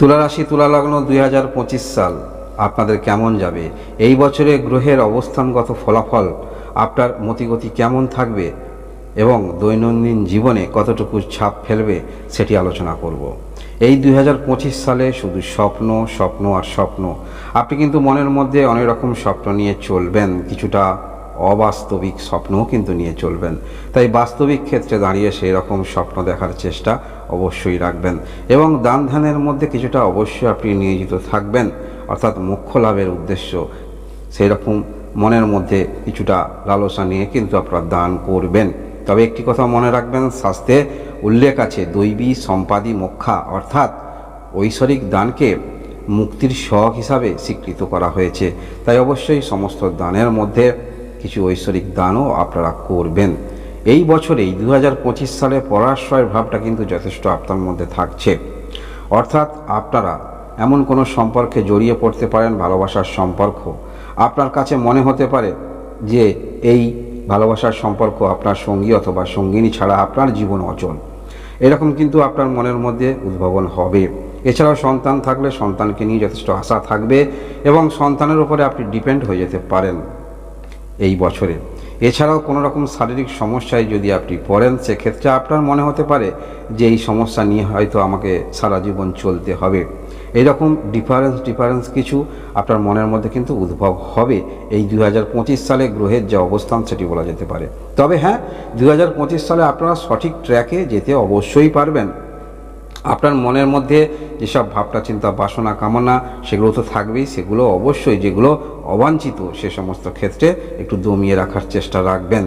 তুলা রাশি তুলা লগ্ন দুই হাজার পঁচিশ সাল। আপনাদের কেমন যাবে? এই বছরে গ্রহের অবস্থানগত ফলাফল, আপনার মতিগতি কেমন থাকবে এবং দৈনন্দিন জীবনে কতটুকু ছাপ ফেলবে সেটি আলোচনা করব। এই দুই হাজার পঁচিশ সালে শুধু স্বপ্ন স্বপ্ন আর স্বপ্ন। আপনি কিন্তু মনের মধ্যে অনেক রকম স্বপ্ন নিয়ে চলবেন, কিছুটা অবাস্তবিক স্বপ্নও কিন্তু নিয়ে চলবেন। তাই বাস্তবিক ক্ষেত্রে দাঁড়িয়ে সেই রকম স্বপ্ন দেখার চেষ্টা অবশ্যই রাখবেন এবং দান ধ্যানের মধ্যে কিছুটা অবশ্যই আপনি নিয়োজিত থাকবেন, অর্থাৎ মোক্ষ লাভের উদ্দেশ্য। সেই রকম মনের মধ্যে কিছুটা লালসা নিয়ে কিন্তু আপনারা দান করবেন। তবে একটি কথা মনে রাখবেন শাস্ত্রে উল্লেখ আছে, দৈবী সম্পাদি মোক্ষা, অর্থাৎ ঐশ্বরিক দানকে মুক্তির শখ হিসাবে স্বীকৃত করা হয়েছে। তাই অবশ্যই সমস্ত দানের মধ্যে কিছু ঐশ্বরিক দানও আপনারা করবেন। এই বছরেই দু হাজার পঁচিশ সালে পরাশ্রয়ের ভাবটা কিন্তু যথেষ্ট আপনার মধ্যে থাকছে। অর্থাৎ আপনারা এমন কোনো সম্পর্কে জড়িয়ে পড়তে পারেন ভালোবাসার সম্পর্ক। আপনার কাছে মনে হতে পারে যে এই ভালোবাসার সম্পর্ক আপনার সঙ্গী অথবা সঙ্গিনী ছাড়া আপনার জীবন অচল। এরকম কিন্তু আপনার মনের মধ্যে উদ্ভাবন হবে। এছাড়াও সন্তান থাকলে সন্তানকে নিয়ে যথেষ্ট আশা থাকবে এবং সন্তানের উপরে আপনি ডিপেন্ড হয়ে যেতে পারেন। এই বছরে। এছাড়াও কোনো রকম শারীরিক সমস্যায় যদি আপনি পড়েন, সেক্ষেত্রে আপনার মনে হতে পারে যে এই সমস্যা নিয়ে হয়তো আমাকে সারা জীবন চলতে হবে। এরকম ডিফারেন্স ডিফারেন্স কিছু আপনার মনের মধ্যে কিন্তু উদ্ভব হবে। এই দু হাজার পঁচিশ সালে গ্রহের যে অবস্থান, সেটি বলা যেতে পারে। তবে হ্যাঁ দু হাজার পঁচিশ সালে আপনারা সঠিক ট্র্যাকে যেতে অবশ্যই পারবেন। আপনার মনের মধ্যে যেসব ভাবনা, চিন্তা, বাসনা, কামনা সেগুলো তো থাকবেই, সেগুলো অবশ্যই যেগুলো অবাঞ্ছিত সে সমস্ত ক্ষেত্রে একটু দমিয়ে রাখার চেষ্টা রাখবেন।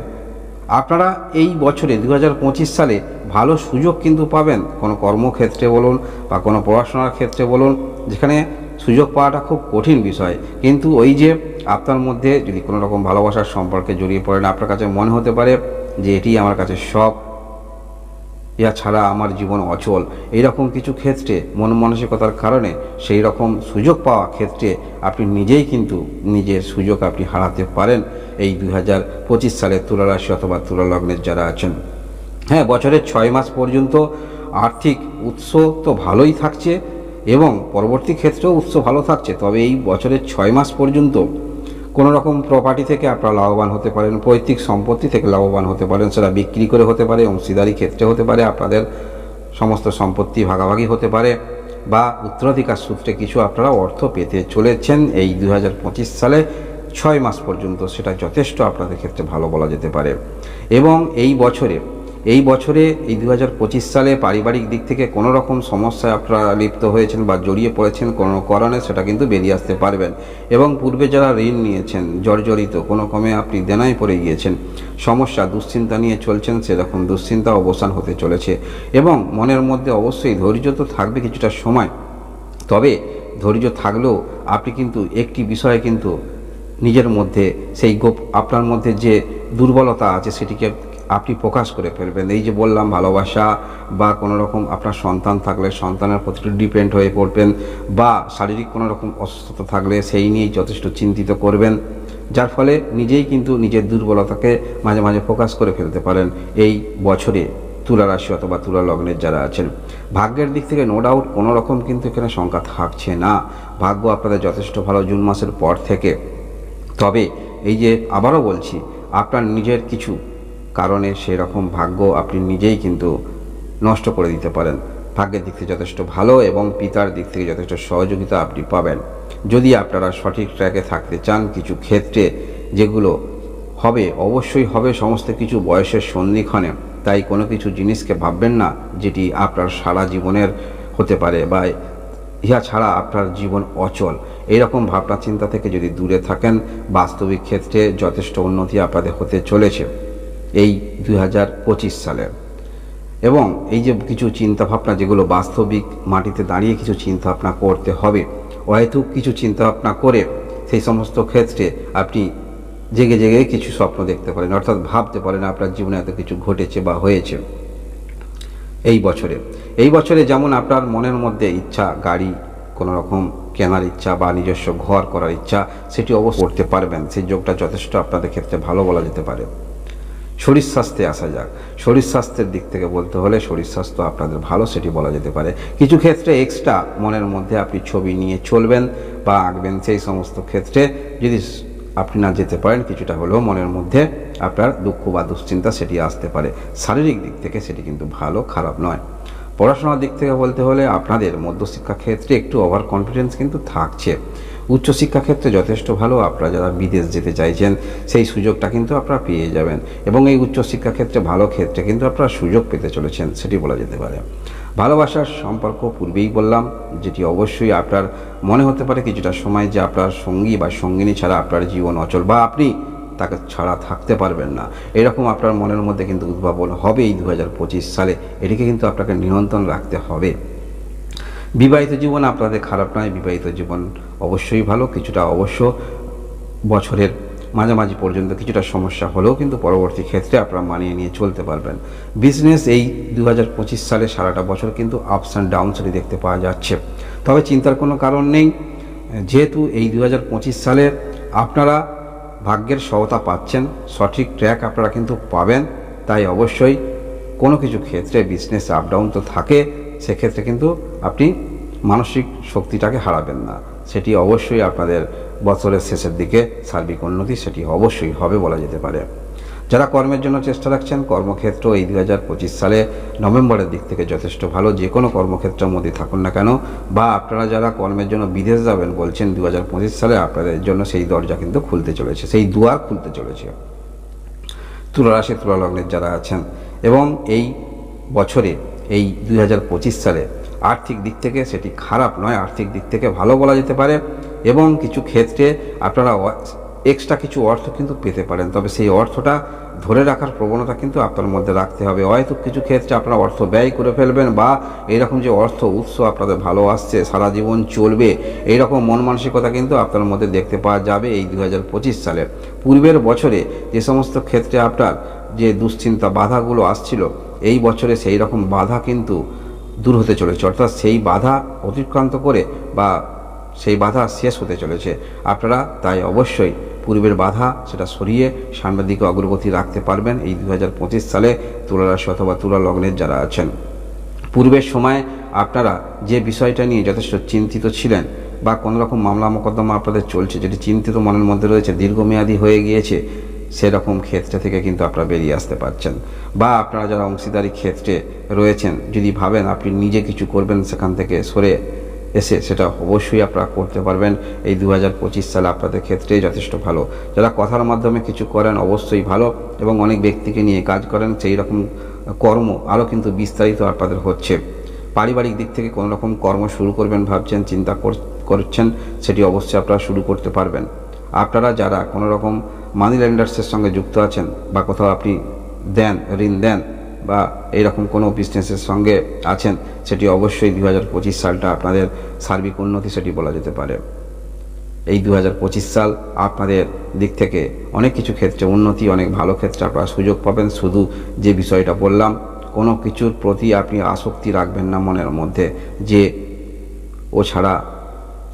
আপনারা এই বছরে দু হাজার পঁচিশ সালে ভালো সুযোগ কিন্তু পাবেন কোনো কর্মক্ষেত্রে বলুন বা কোনো পড়াশোনার ক্ষেত্রে বলুন, যেখানে সুযোগ পাওয়াটা খুব কঠিন বিষয়। কিন্তু ওই যে আপনার মধ্যে যদি কোনো রকম ভালোবাসার সম্পর্কে জড়িয়ে পড়েন, আপনার কাছে মনে হতে পারে যে এটি আমার কাছে সব ইয়া ছাড়া আমার জীবন অচল। এইরকম কিছু ক্ষেত্রে মন মানসিকতার কারণে সেই রকম সুযোগ পাওয়া ক্ষেত্রে আপনি নিজেই কিন্তু নিজের সুযোগ আপনি হারাতে পারেন। এই দুই হাজার পঁচিশ সালে তুলা রাশি অথবা তুলালগ্নের যারা আছেন। হ্যাঁ বছরের ছয় মাস পর্যন্ত আর্থিক উৎস তো ভালোই থাকছে এবং পরবর্তী ক্ষেত্রেও উৎস ভালো থাকছে। তবে এই বছরের ছয় মাস পর্যন্ত কোনো রকম প্রপার্টি থেকে আপনারা লাভবান হতে পারেন, পৈতৃক সম্পত্তি থেকে লাভবান হতে পারেন, সেটা বিক্রি করে হতে পারে, অংশীদারি ক্ষেত্রে হতে পারে, আপনাদের সমস্ত সম্পত্তি ভাগাভাগি হতে পারে, বা উত্তরাধিকার সূত্রে কিছু আপনারা অর্থ পেতে চলেছেন এই দু হাজার পঁচিশ সালে ছয় মাস পর্যন্ত সেটা যথেষ্ট আপনাদের ক্ষেত্রে ভালো বলা যেতে পারে। এবং এই বছরে এই বছরে এই দু হাজার পঁচিশ সালে পারিবারিক দিক থেকে কোনো রকম সমস্যায় আপনারা লিপ্ত হয়েছেন বা জড়িয়ে পড়েছেন কোনো কারণে, সেটা কিন্তু বেরিয়ে আসতে পারবেন। এবং পূর্বে যারা ঋণ নিয়েছেন, জর্জরিত, কোনো কমে আপনি দেনায় পড়ে গিয়েছেন, সমস্যা, দুশ্চিন্তা নিয়ে চলছেন, সেরকম দুশ্চিন্তা অবসান হতে চলেছে। এবং মনের মধ্যে অবশ্যই ধৈর্য তো থাকবে কিছুটা সময়। তবে ধৈর্য থাকলেও আপনি কিন্তু একটি বিষয়ে কিন্তু নিজের মধ্যে, সেই গোপ, আপনার মধ্যে যে দুর্বলতা আছে, সেটিকে আপনি প্রকাশ করে ফেলবেন। এই যে বললাম, ভালোবাসা বা কোনো রকম আপনার সন্তান থাকলে সন্তানের প্রতি ডিপেন্ড হয়ে পড়বেন বা শারীরিক কোনো রকম অসুস্থতা থাকলে সেই নিয়েই যথেষ্ট চিন্তিত করবেন, যার ফলে নিজেই কিন্তু নিজের দুর্বলতাকে মাঝে মাঝে প্রকাশ করে ফেলতে পারেন এই বছরে তুলা রাশি অথবা তুলা লগ্নের যারা আছেন। ভাগ্যের দিক থেকে নো ডাউট কোনো রকম কিন্তু এখানে সংখ্যা থাকছে না। ভাগ্য আপনাদের যথেষ্ট ভালো জুন মাসের পর থেকে। তবে এই যে আবারও বলছি, আপনার নিজের কিছু কারণে সেরকম ভাগ্য আপনি নিজেই কিন্তু নষ্ট করে দিতে পারেন। ভাগ্যের দিক থেকে যথেষ্ট ভালো এবং পিতার দিক থেকে যথেষ্ট সহযোগিতা আপনি পাবেন। যদি আপনারা সঠিক ট্র্যাকে থাকতে চান কিছু ক্ষেত্রে, যেগুলো হবে, অবশ্যই হবে সমস্ত কিছু বয়সের সন্ধিক্ষণে তাই কোনো কিছু জিনিসকে ভাববেন না, যেটি আপনার সারা জীবনের হতে পারে বা ইহা ছাড়া আপনার জীবন অচল। এইরকম ভাবনা চিন্তা থেকে যদি দূরে থাকেন, বাস্তবিক ক্ষেত্রে যথেষ্ট উন্নতি আপনাদের হতে চলেছে। এই দুই হাজার পঁচিশ সালে। এবং এই যে কিছু চিন্তা ভাবনা যেগুলো বাস্তবিক মাটিতে দাঁড়িয়ে কিছু চিন্তা ভাবনা করতে হবে অহেতুক কিছু চিন্তা ভাবনা করে সেই সমস্ত ক্ষেত্রে আপনি জেগে জেগে কিছু স্বপ্ন দেখতে পারেন, অর্থাৎ ভাবতে পারেন আপনার জীবনে এত কিছু ঘটেছে বা হয়েছে। এই বছরে এই বছরে যেমন আপনার মনের মধ্যে ইচ্ছা, গাড়ি কোনো রকম কেনার ইচ্ছা বা নিজস্ব ঘর করার ইচ্ছা, সেটি অবশ্য করতে পারবেন। সেই যোগটা যথেষ্ট আপনাদের ক্ষেত্রে ভালো বলা যেতে পারে। শরীর স্বাস্থ্যে আসা যাক। শরীর স্বাস্থ্যের দিক থেকে বলতে হলে শরীর স্বাস্থ্য আপনাদের ভালো, সেটি বলা যেতে পারে। কিছু ক্ষেত্রে এক্সট্রা মনের মধ্যে আপনি ছবি নিয়ে চলবেন বা আঁকবেন, সেই সমস্ত ক্ষেত্রে যদি আপনি না যেতে পারেন, কিছুটা হলেও মনের মধ্যে আপনার দুঃখ বা দুশ্চিন্তা সেটি আসতে পারে। শারীরিক দিক থেকে সেটি কিন্তু ভালো, খারাপ নয়। পড়াশোনার দিক থেকে বলতে হলে আপনাদের মধ্যশিক্ষা ক্ষেত্রে একটু ওভার কনফিডেন্স কিন্তু থাকছে। উচ্চশিক্ষা ক্ষেত্রে যথেষ্ট ভালো, আপনারা যারা বিদেশ যেতে চাইছেন, সেই সুযোগটা কিন্তু আপনারা পেয়ে যাবেন। এবং এই উচ্চশিক্ষা ক্ষেত্রে ভালো ক্ষেত্রে কিন্তু আপনারা সুযোগ পেতে চলেছেন, সেটি বলা যেতে পারে। ভালোবাসার সম্পর্ক পূর্বেই বললাম, যেটি অবশ্যই আপনার মনে হতে পারে কিছুটা সময় যে আপনার সঙ্গী বা সঙ্গিনী ছাড়া আপনার জীবন অচল। বা আপনি তাকে ছাড়া থাকতে পারবেন না। এরকম আপনার মনের মধ্যে কিন্তু উদ্ভাবন হবে এই দু হাজার পঁচিশ সালে। এটিকে কিন্তু আপনাকে নিয়ন্ত্রণ রাখতে হবে। বিবাহিত জীবন আপনাদের খারাপ নয়। বিবাহিত জীবন অবশ্যই ভালো, কিছুটা অবশ্য বছরের মাঝামাঝি পর্যন্ত কিছুটা সমস্যা হলেও কিন্তু পরবর্তী ক্ষেত্রে আপনারা মানিয়ে নিয়ে চলতে পারবেন। বিজনেস এই দু হাজার পঁচিশ সালে সারাটা বছর কিন্তু আপস অ্যান্ড ডাউনসেরই দেখতে পাওয়া যাচ্ছে। তবে চিন্তার কোনো কারণ নেই। যেহেতু এই দু হাজার পঁচিশ সালে আপনারা ভাগ্যের সহতা পাচ্ছেন, সঠিক ট্র্যাক আপনারা কিন্তু পাবেন। তাই অবশ্যই কোনো কিছু ক্ষেত্রে বিজনেস আপ ডাউন তো থাকে, সেক্ষেত্রে কিন্তু আপনি মানসিক শক্তিটাকে হারাবেন না। সেটি অবশ্যই আপনাদের বছরের শেষের দিকে সার্বিক উন্নতি সেটি অবশ্যই হবে বলা যেতে পারে। যারা কর্মের জন্য চেষ্টা রাখছেন, কর্মক্ষেত্র এই দু হাজার পঁচিশ সালে নভেম্বরের দিক থেকে যথেষ্ট ভালো। যে কোনো কর্মক্ষেত্রের মধ্যে থাকুন না কেন। বা আপনারা যারা কর্মের জন্য বিদেশ যাবেন বলছেন দু হাজার পঁচিশ সালে আপনাদের জন্য সেই দরজা কিন্তু খুলতে চলেছে, সেই দুয়ার খুলতে চলেছে। তুলারাশি, তুলালগ্নের যারা আছেন এবং এই বছরে, এই দুই হাজার পঁচিশ সালে আর্থিক দিক থেকে সেটি খারাপ নয়, আর্থিক দিক থেকে ভালো বলা যেতে পারে এবং কিছু ক্ষেত্রে আপনারা এক্সট্রা কিছু অর্থ কিন্তু পেতে পারেন। তবে সেই অর্থটা ধরে রাখার প্রবণতা কিন্তু আপনার মধ্যে রাখতে হবে। হয়তো কিছু ক্ষেত্রে আপনারা অর্থ ব্যয় করে ফেলবেন বা এইরকম যে অর্থ উৎস আপনাদের ভালো আসছে, সারা জীবন চলবে, এইরকম মন মানসিকতা কিন্তু আপনার মধ্যে দেখতে পাওয়া যাবে এই দু সালে পূর্বের বছরে যে সমস্ত ক্ষেত্রে আপনার যে দুশ্চিন্তা বাধাগুলো আসছিল, এই বছরে সেই রকম বাধা কিন্তু দূর হতে চলেছে। অর্থাৎ সেই বাধা অতিক্রান্ত করে বা সেই বাধা শেষ হতে চলেছে। আপনারা তাই অবশ্যই পূর্বের বাধা সেটা সরিয়ে সামনের দিকে অগ্রগতি রাখতে পারবেন এই দু হাজার পঁচিশ সালে তুলারাশি অথবা তুলা লগ্নের যারা আছেন। পূর্বের সময় আপনারা যে বিষয়টা নিয়ে যথেষ্ট চিন্তিত ছিলেন বা কোনো রকম মামলা মোকদ্দমা আপনাদের চলছে, যেটি চিন্তিত মনের মধ্যে রয়েছে, দীর্ঘমেয়াদী হয়ে গিয়েছে, সেরকম ক্ষেত্রে থেকে কিন্তু আপনারা বেরিয়ে আসতে পারছেন। বা আপনারা যারা অংশীদারি ক্ষেত্রে রয়েছেন, যদি ভাবেন আপনি নিজে কিছু করবেন সেখান থেকে সরে এসে সেটা অবশ্যই আপনারা করতে পারবেন। এই দু হাজার পঁচিশ সালে আপনাদের ক্ষেত্রে যথেষ্ট ভালো। যারা কথার মাধ্যমে কিছু করেন, অবশ্যই ভালো এবং অনেক ব্যক্তিকে নিয়ে কাজ করেন, সেই রকম কর্ম আরও কিন্তু বিস্তারিত আপনাদের হচ্ছে। পারিবারিক দিক থেকে কোনো রকম কর্ম শুরু করবেন ভাবছেন, চিন্তা করছেন, সেটি অবশ্যই আপনারা শুরু করতে পারবেন। আপনারা যারা কোনো রকম মানি ল্যান্ডার্সের সঙ্গে যুক্ত আছেন বা কোথাও আপনি দেন, ঋণ দেন বা এইরকম কোনো বিজনেসের সঙ্গে আছেন, সেটি অবশ্যই দু হাজার পঁচিশ সালটা আপনাদের সার্বিক উন্নতি সেটি বলা যেতে পারে। এই দু হাজার পঁচিশ সাল আপনাদের দিক থেকে অনেক কিছু ক্ষেত্রে উন্নতি, অনেক ভালো ক্ষেত্রে আপনারা সুযোগ পাবেন। শুধু যে বিষয়টা বললাম, কোনো কিছুর প্রতি আপনি আসক্তি রাখবেন না মনের মধ্যে, যে ও ছাড়া,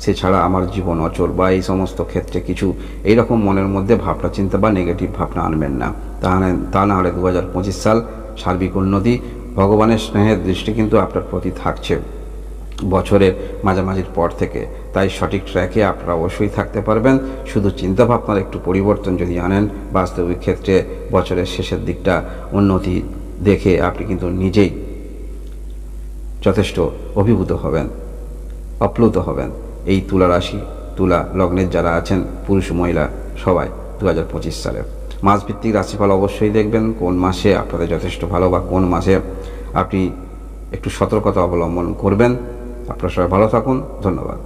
সে ছাড়া আমার জীবন অচল বা এই সমস্ত ক্ষেত্রে কিছু এইরকম মনের মধ্যে ভাবনা চিন্তা বা নেগেটিভ ভাবনা আনবেন না। তা না হলে দু হাজার পঁচিশ সাল সার্বিক উন্নতি, ভগবানের স্নেহের দৃষ্টি কিন্তু আপনার প্রতি থাকছে। বছরের মাঝামাঝির পর থেকে। তাই সঠিক ট্র্যাকে আপনারা অবশ্যই থাকতে পারবেন। শুধু চিন্তাভাবনার একটু পরিবর্তন যদি আনেন, বাস্তবিক ক্ষেত্রে বছরের শেষের দিকটা উন্নতি দেখে আপনি কিন্তু নিজেই যথেষ্ট অভিভূত হবেন, অপ্লুত হবেন। এই তুলা রাশি, তুলা লগ্নের যারা আছেন, পুরুষ, মহিলা, সবাই দু হাজার পঁচিশ সালে। মাসভিত্তিক রাশিফল অবশ্যই দেখবেন, কোন মাসে আপনাদের যথেষ্ট ভালো বা কোন মাসে আপনি একটু সতর্কতা অবলম্বন করবেন। আপনারা সবাই ভালো থাকুন, ধন্যবাদ।